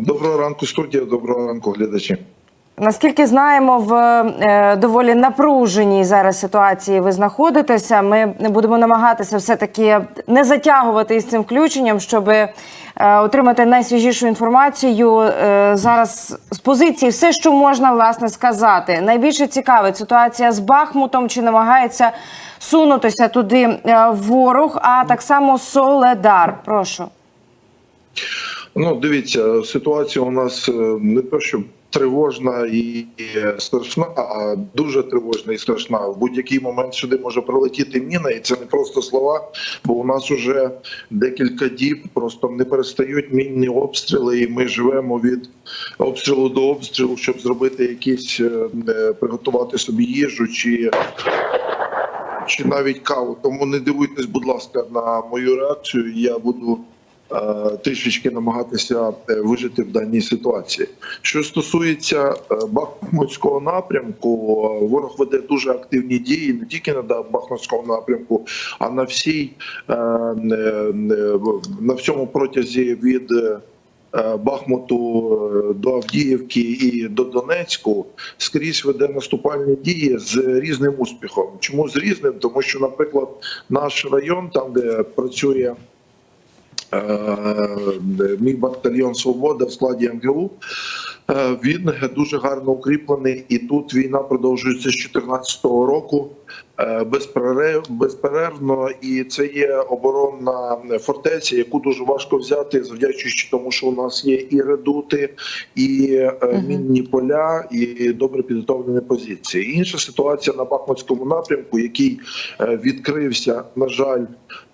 Доброго ранку, студія. Доброго ранку, глядачі. Наскільки знаємо, в е, доволі напруженій зараз ситуації ви знаходитеся. Ми будемо намагатися все таки не затягувати із цим включенням, щоб е, отримати найсвіжішу інформацію. Е, зараз з позиції все, що можна власне сказати. Найбільше цікавить ситуація з Бахмутом, чи намагається сунутися туди ворог, а так само Соледар. Прошу. Ну, дивіться, ситуація у нас е, не то, що тривожна і страшна, а дуже тривожна і страшна. В будь-який момент сюди може прилетіти міна, і це не просто слова. Бо у нас уже декілька діб просто не перестають мінні обстріли, і ми живемо від обстрілу до обстрілу, щоб зробити якісь е, е, приготувати собі їжу чи. Чи навіть каву, тому не дивуйтесь, будь ласка, на мою реакцію. Я буду трішечки намагатися е, вижити в даній ситуації. Що стосується е, Бахмутського напрямку, е, ворог веде дуже активні дії не тільки на Бахмутському напрямку, а на всій е, е, е, на всьому протязі від. е, е, Бахмуту е, до Авдіївки і до Донецьку скрізь веде наступальні дії з різним успіхом. Чому з різним? Тому що, наприклад, наш район, там де працює е, мій батальйон Свобода в складі МГУ. е, Він дуже гарно укріплений, і тут війна продовжується з 2014 року е, безперервно. І це є оборонна фортеця, яку дуже важко взяти, завдячуючи тому, що у нас є і редути, і е, мінні поля, і добре підготовлені позиції. Інша ситуація на Бахмутському напрямку, який е, відкрився, на жаль,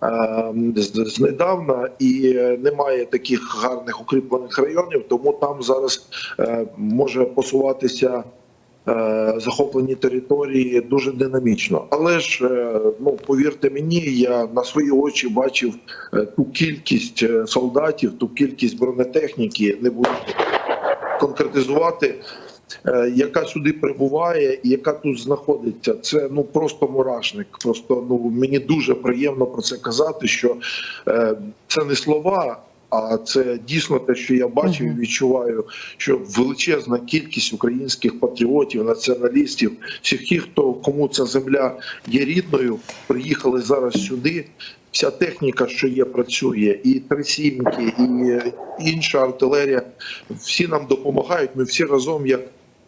е, знедавна, і е, немає таких гарних укріплених районів, тому там зараз е, може посуватися. Е, Захоплені території дуже динамічно, але ж е, ну повірте мені, я на свої очі бачив е, ту кількість солдатів, ту кількість бронетехніки, не буду конкретизувати, яка сюди прибуває і яка тут знаходиться. Це ну просто мурашник. Просто ну мені дуже приємно про це казати, що це не слова. А це дійсно те, що я бачив і відчуваю, що величезна кількість українських патріотів, націоналістів, всіх тих, хто кому ця земля є рідною, приїхали зараз сюди. Вся техніка, що є, працює, і трисімки, і інша артилерія. Всі нам допомагають. Ми всі разом, як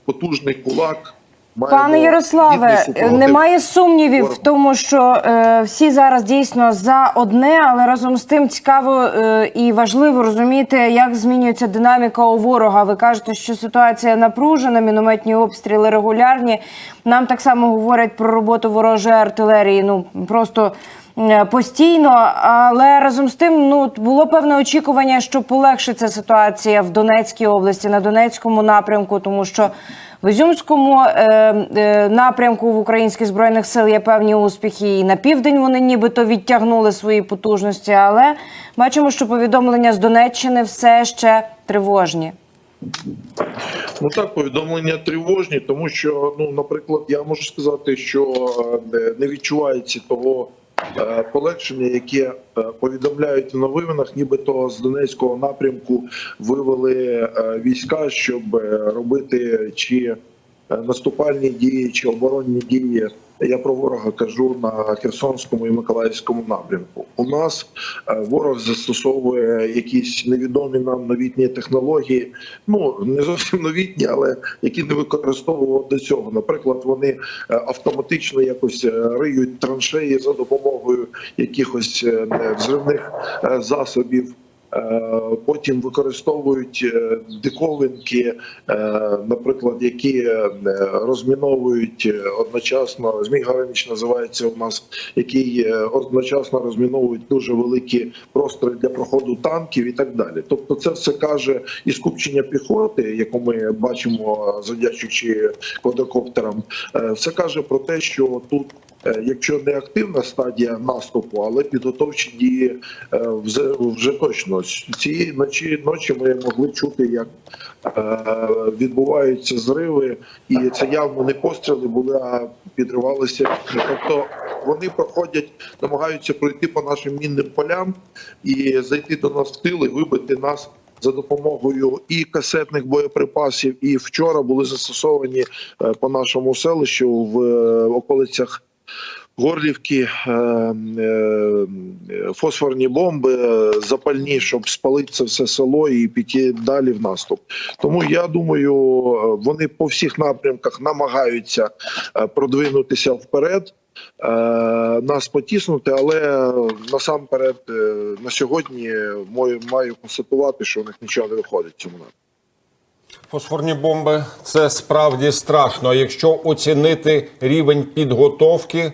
потужний кулак. Пане Ярославе, немає сумнівів в тому, що е, всі зараз дійсно за одне, але разом з тим цікаво е, і важливо розуміти, як змінюється динаміка у ворога. Ви кажете, що ситуація напружена, мінометні обстріли регулярні. Нам так само говорять про роботу ворожої артилерії. Ну просто. е, Постійно, але разом з тим, ну було певне очікування, що полегшиться ситуація в Донецькій області на Донецькому напрямку, тому що в Ізюмському е, е, напрямку в українських збройних сил є певні успіхи. І на південь вони нібито відтягнули свої потужності. Але бачимо, що повідомлення з Донеччини все ще тривожні. Ну так, повідомлення тривожні, тому що, ну, наприклад, я можу сказати, що е, не відчувається того полегшення, яке е, повідомляють в новинах, нібито з Донецького напрямку вивели е, війська, щоб е, робити чи е, наступальні дії, чи оборонні дії. Я про ворога кажу на Херсонському і Миколаївському напрямку. У нас е, ворог застосовує якісь невідомі нам новітні технології. Ну не зовсім новітні, але які не використовував до цього. Наприклад, вони е, автоматично якось е, риють траншеї за допомогою якихось е, взривних е, засобів. Е, Потім використовують е, диковинки, е, наприклад, які розміновують одночасно. Змій Гареміч називається у нас, е, одночасно розміновують дуже великі простори для проходу танків і так далі. Тобто, це все каже і скупчення піхоти, яку ми бачимо, завдячуючи квадрокоптерам. Все каже про те, що тут. Е, Якщо не активна стадія наступу, але підготовчі дії е, вже, точно цієї ночі ночі ми могли чути, як е, відбуваються зриви, і це явно не постріли були, а підривалися. Тобто вони проходять, намагаються пройти по нашим мінним полям і зайти до нас в тил і вибити нас за допомогою і касетних боєприпасів, і вчора були застосовані по нашому селищу в околицях Горлівки е, е, фосфорні бомби е, запальні, щоб спалити це все село і піти далі в наступ. Тому я думаю, вони по всіх напрямках намагаються продвинутися вперед. Нас потіснути, але насамперед на сьогодні маю, констатувати, що у них нічого не виходить цьому напрямку. Фосфорні бомби це справді страшно. Якщо оцінити рівень підготовки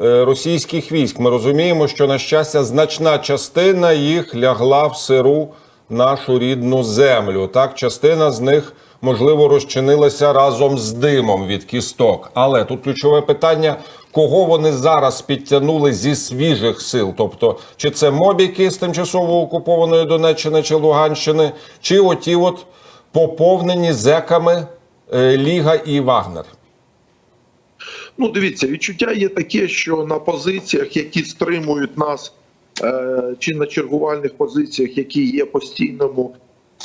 е, російських військ, ми розуміємо, що на щастя значна частина їх лягла в сиру нашу рідну землю. Так, частина з них можливо розчинилася разом з димом від кісток. Але тут ключове питання. Кого вони зараз підтягнули зі свіжих сил? Тобто, чи це мобіки з тимчасово окупованої Донеччини чи Луганщини, чи оті от поповнені зеками е, Ліга і Вагнер. Ну, дивіться, відчуття є таке, що на позиціях, які стримують нас, е, чи на чергувальних позиціях, які є постійному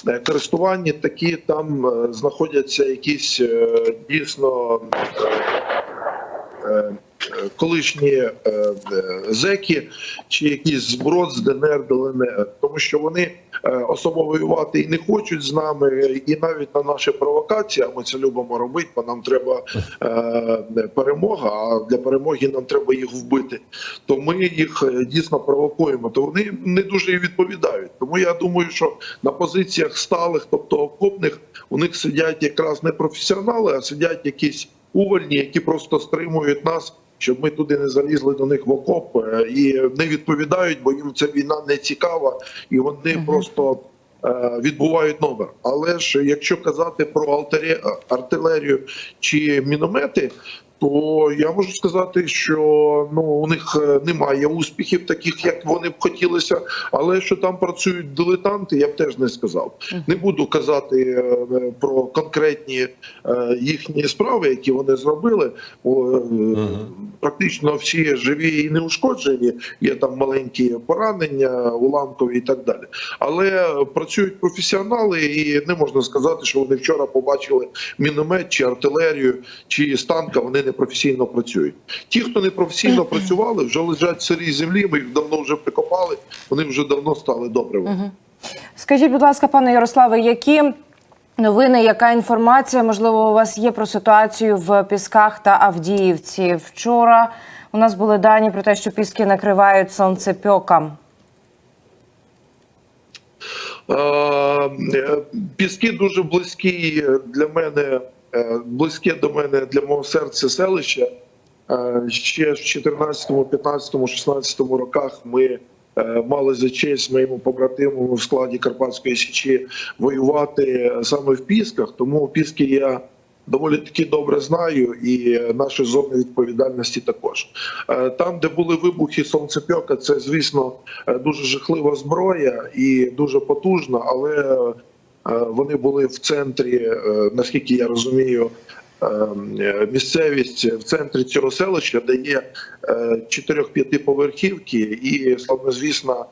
е, користуванні, такі там знаходяться якісь дійсно колишні зеки чи якісь зброд з ДНР ДЛНР, тому що вони особо воювати і не хочуть з нами, і навіть на наші провокації, а ми це любимо робити, бо нам треба е, перемога. А для перемоги нам треба їх вбити. То ми їх е, дійсно провокуємо. То вони не дуже і відповідають. Тому я думаю, що на позиціях сталих, тобто окопних, у них сидять якраз не професіонали, а сидять якісь увольні, які просто стримують нас. Щоб ми туди не залізли до них в окоп е, і не відповідають, бо їм ця війна не цікава, і вони просто е, відбувають номер. Але ж якщо казати про артиле- артилерію чи міномети, то я можу сказати, що ну у них е, немає успіхів, таких як вони б хотілося. Але що там працюють дилетанти, я б теж не сказав. Не буду казати е, про конкретні е, їхні справи, які вони зробили. Е, Практично всі живі і неушкоджені. Є там маленькі поранення, уламкові і так далі. Але працюють професіонали, і не можна сказати, що вони вчора побачили міномет чи артилерію, чи з танка. Вони не професійно працюють. Ті, хто не професійно працювали, вже лежать в сирій землі. Ми їх давно вже прикопали. Вони вже давно стали добривом. Скажіть, будь ласка, пане Ярославе, які новини, яка інформація можливо у вас є про ситуацію в Пісках та Авдіївці? Вчора у нас були дані про те, що піски накривають сонцепьокам. Е, Піски дуже близькі для мене, близьке до мене для мого серця селище. Е, Ще в 14, 15, 16 роках ми е, мали за честь моєму побратиму в складі Карпатської січі воювати саме в Пісках. Тому Піски я доволі таки добре знаю, і наші зони відповідальності також. Е, Там, де були вибухи сонцепьока, це звісно е, дуже жахлива зброя і дуже потужна, але е, вони були в центрі, е, наскільки я розумію. е, е, Місцевість в центрі цього селища, де є 4-5 поверхівки, і славнозвісна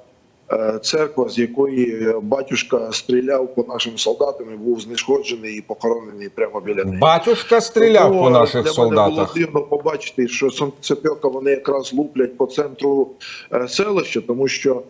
е, церква, з якої батюшка стріляв по нашим солдатам, і був знешкоджений і похоронений прямо біля неї. Батюшка стріляв Тому по наших для Мене солдатах. було дивно побачити, що сонцепьока вони якраз луплять по центру е, селища, тому що е,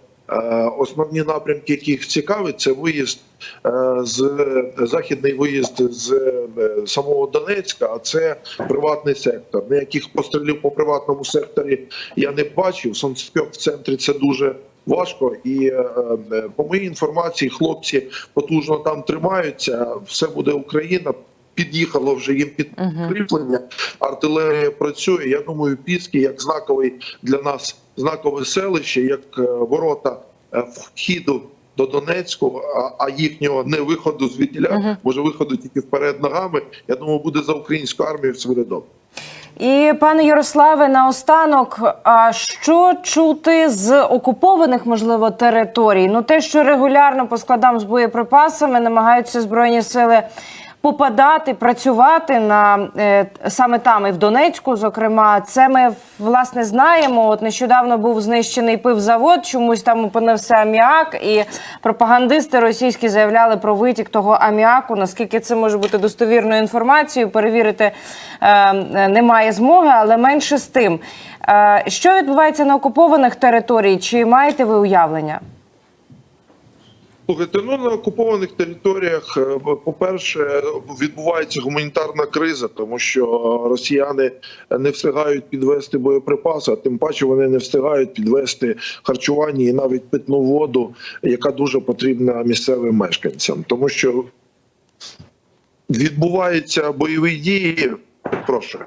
основні напрямки, які їх цікавить, це виїзд е, з західний виїзд з е, самого Донецька, а це приватний сектор. Ніяких пострілів по приватному секторі я не бачив. Сонцепьок в центрі це дуже. Важко і е, е, по моїй інформації, хлопці потужно там тримаються. Все буде Україна під'їхало вже їм підкріплення. Артилерія працює. Я думаю, Піски як знаковий для нас знакове селище, як е, ворота е, вхіду до Донецьку, а, а їхнього не виходу звіділя, може виходу тільки вперед ногами. Я думаю, буде за українську армію все буде. І пане Ярославе, наостанок, а що чути з окупованих можливо територій? Ну те, що регулярно по складам з боєприпасами намагаються збройні сили попадати, працювати на е, саме там і в Донецьку. Зокрема, це ми власне знаємо. От нещодавно був знищений пивзавод, чомусь там опинився аміак, і пропагандисти російські заявляли про витік того аміаку. Наскільки це може бути достовірною інформацією, перевірити е, е, немає змоги, але менше з тим. Е, що відбувається на окупованих територіях? Чи маєте ви уявлення? Слухайте, ну на окупованих територіях, е, по-перше, відбувається гуманітарна криза, тому що росіяни не встигають підвести боєприпаси, а тим паче вони не встигають підвести харчування і навіть питну воду, яка дуже потрібна місцевим мешканцям, тому що відбуваються бойові дії. Прошу,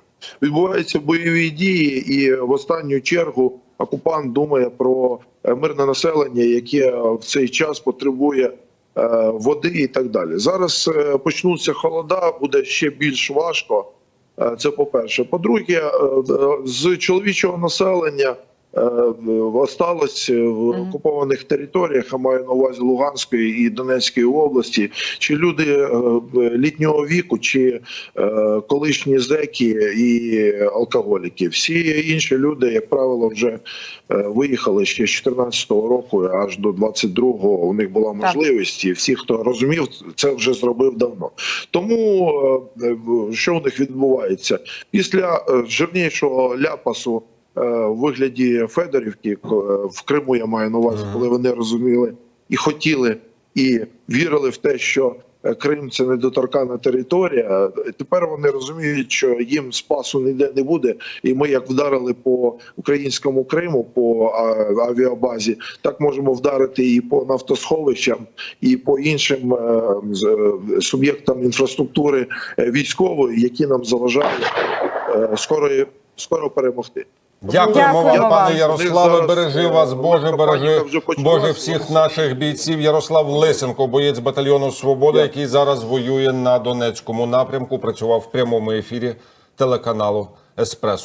відбуваються бойові дії, і в останню чергу окупант думає про е, мирне населення, яке в цей час потребує е, води і так далі. Зараз е, почнуться холода, буде ще більш важко. Е, Це по-перше. По-друге, е, е, з чоловічого населення е, осталось в окупованих територіях, а маю на увазі Луганської і Донецької області, чи люди е, літнього віку, чи е, колишні зеки і алкоголіки. Всі інші люди, як правило, вже е, виїхали ще з 2014 року аж до 22-го. У них була можливість, і всі, хто розумів, це вже зробив давно. Тому е, е, що у них відбувається після е, жирнішого ляпасу е, в вигляді Федорівки е, в Криму, я маю на увазі, коли вони розуміли і хотіли, і вірили в те, що е, Крим це недоторкана територія. Е, Тепер вони розуміють, що їм спасу ніде не буде, і ми, як вдарили по українському Криму, по авіабазі, так можемо вдарити і по нафтосховищам, і по іншим е, е, суб'єктам інфраструктури е, військової, які нам заважають е, скоро скоро перемогти. Дякуємо Дякуємо вам, пане Ярославе. Бережи е, вас, Боже, бережи. Боже всіх наших бійців. Ярослав Лисенко, боєць батальйону Свобода, який зараз воює на Донецькому напрямку. Працював в прямому ефірі телеканалу Еспресо.